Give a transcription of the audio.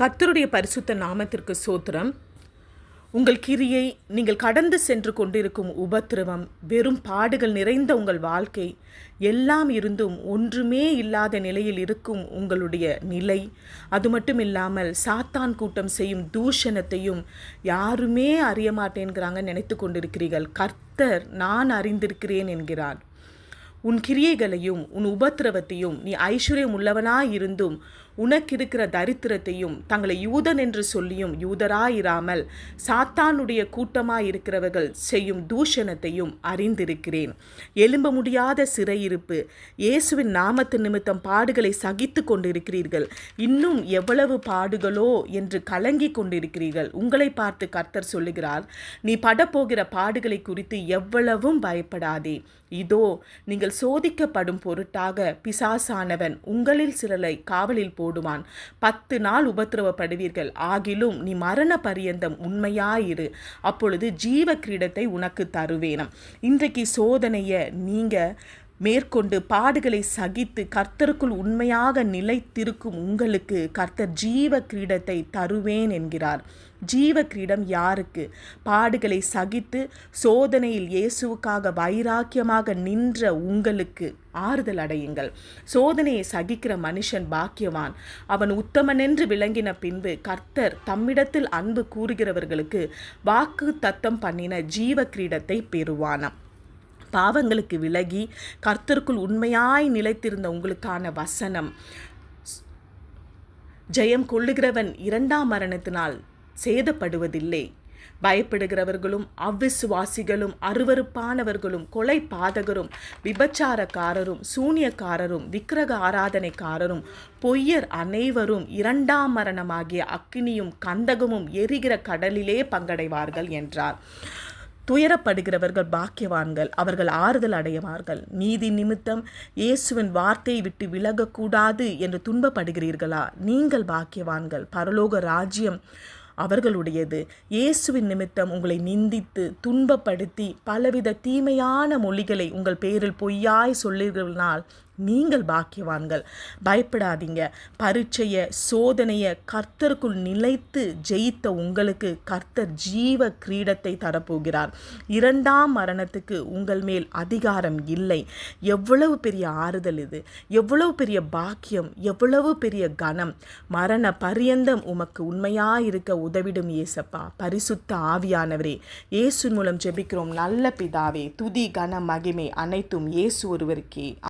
கர்த்தருடைய பரிசுத்த நாமத்திற்கு சோத்திரம். உங்கள் கிரியை நீங்கள் கடந்து சென்று கொண்டிருக்கும் உபத்திரவம் வெறும் பாடுகள் நிறைந்த உங்கள் வாழ்க்கை எல்லாம் இருந்தும் ஒன்றுமே இல்லாத நிலையில் இருக்கும் உங்களுடைய நிலை. அது மட்டும் இல்லாமல் சாத்தான் கூட்டம் செய்யும் தூஷணத்தையும் யாருமே அறிய மாட்டேங்கிறாங்க நினைத்து கொண்டிருக்கிறீர்கள். கர்த்தர் நான் அறிந்திருக்கிறேன் என்கிறார். உன் கிரியைகளையும் உன் உபத்திரவத்தையும் நீ ஐஸ்வர்யம் உனக்கு உனக்கிருக்கிற தரித்திரத்தையும் தங்களை யூதன் என்று சொல்லியும் யூதராயிராமல் சாத்தானுடைய கூட்டமாயிருக்கிறவர்கள் செய்யும் தூஷணத்தையும் அறிந்திருக்கிறேன். எழும்ப முடியாத சிறையிருப்பு இயேசுவின் நாமத்து நிமித்தம் பாடுகளை சகித்து கொண்டிருக்கிறீர்கள். இன்னும் எவ்வளவு பாடுகளோ என்று கலங்கி கொண்டிருக்கிறீர்கள். உங்களை பார்த்து கர்த்தர் சொல்லுகிறார் நீ படப்போகிற பாடுகளை குறித்து எவ்வளவும் பயப்படாதே. இதோ நீங்கள் சோதிக்கப்படும் பொருட்டாக பிசாசானவன் உங்களில் சிலரை காவலில் போ போடுவான். பத்து நாள் உபத்திரவப்படுவீர்கள். ஆகிலும் நீ மரண பரியந்தம் உண்மையாயிரு. அப்பொழுது ஜீவ கிரீடத்தை உனக்கு தருவேனம். இன்றைக்கு சோதனையை நீங்கள் மேற்கொண்டு பாடுகளை சகித்து கர்த்தருக்குள் உண்மையாக நிலைத்திருக்கும் உங்களுக்கு கர்த்தர் ஜீவ கிரீடத்தை தருவேன் என்கிறார். ஜீவ கிரீடம் யாருக்கு? பாடுகளை சகித்து சோதனையில் இயேசுவுக்காக வைராக்கியமாக நின்ற உங்களுக்கு ஆறுதல் அடையுங்கள். சோதனையை சகிக்கிற மனுஷன் பாக்கியவான். அவன் உத்தமனென்று விளங்கின பின்பு கர்த்தர் தம்மிடத்தில் அன்பு கூறுகிறவர்களுக்கு வாக்கு தத்தம் பண்ணின ஜீவ கிரீடத்தை பெறுவானாம். பாவங்களுக்கு விலகி கர்த்தருக்குள் உண்மையாய் நிலைத்திருந்த உங்களுக்கான வசனம். ஜெயம் கொள்ளுகிறவன் இரண்டாம் மரணத்தினால் சேதப்படுவதில்லை. பயப்படுகிறவர்களும் அவ்விசுவாசிகளும் அருவருப்பானவர்களும் கொலை பாதகரும் விபச்சாரக்காரரும் சூனியக்காரரும் விக்கிரக ஆராதனைக்காரரும் பொய்யர் அனைவரும் இரண்டாம் மரணமாகிய அக்கினியும் கந்தகமும் எரிகிற கடலிலே பங்கடைவார்கள் என்றார். துயரப்படுகிறவர்கள் பாக்கியவான்கள் அவர்கள் ஆறுதல் அடையவார்கள். நீதி நிமித்தம் இயேசுவின் வார்த்தையை விட்டு விலகக்கூடாது என்று துன்பப்படுகிறீர்களா? நீங்கள் பாக்கியவான்கள் பரலோக ராஜ்யம் அவர்களுடையது. இயேசுவின் நிமித்தம் உங்களை நிந்தித்து துன்பப்படுத்தி பலவித தீமையான மொழிகளை உங்கள் பேரில் பொய்யாய் சொல்லுகிறனால் நீங்கள் பாக்கியவான்கள். பயப்படாதீங்க. பரீட்சைய சோதனைய கர்த்தருக்குள் நிலைத்து ஜெயித்த உங்களுக்கு கர்த்தர் ஜீவ கிரீடத்தை தரப்போகிறார். இரண்டாம் மரணத்துக்கு உங்கள் மேல் அதிகாரம் இல்லை. எவ்வளவு பெரிய ஆறுதல் இது. எவ்வளவு பெரிய பாக்கியம். எவ்வளவு பெரிய கனம். மரண பரியந்தம் உமக்கு உண்மையாயிருக்க உதவிடும் இயேசப்பா. பரிசுத்த ஆவியானவரே இயேசு மூலம் ஜெபிக்கிறோம். நல்ல பிதாவே துதி கன மகிமை அனைத்தும் இயேசு ஒருவருக்கே.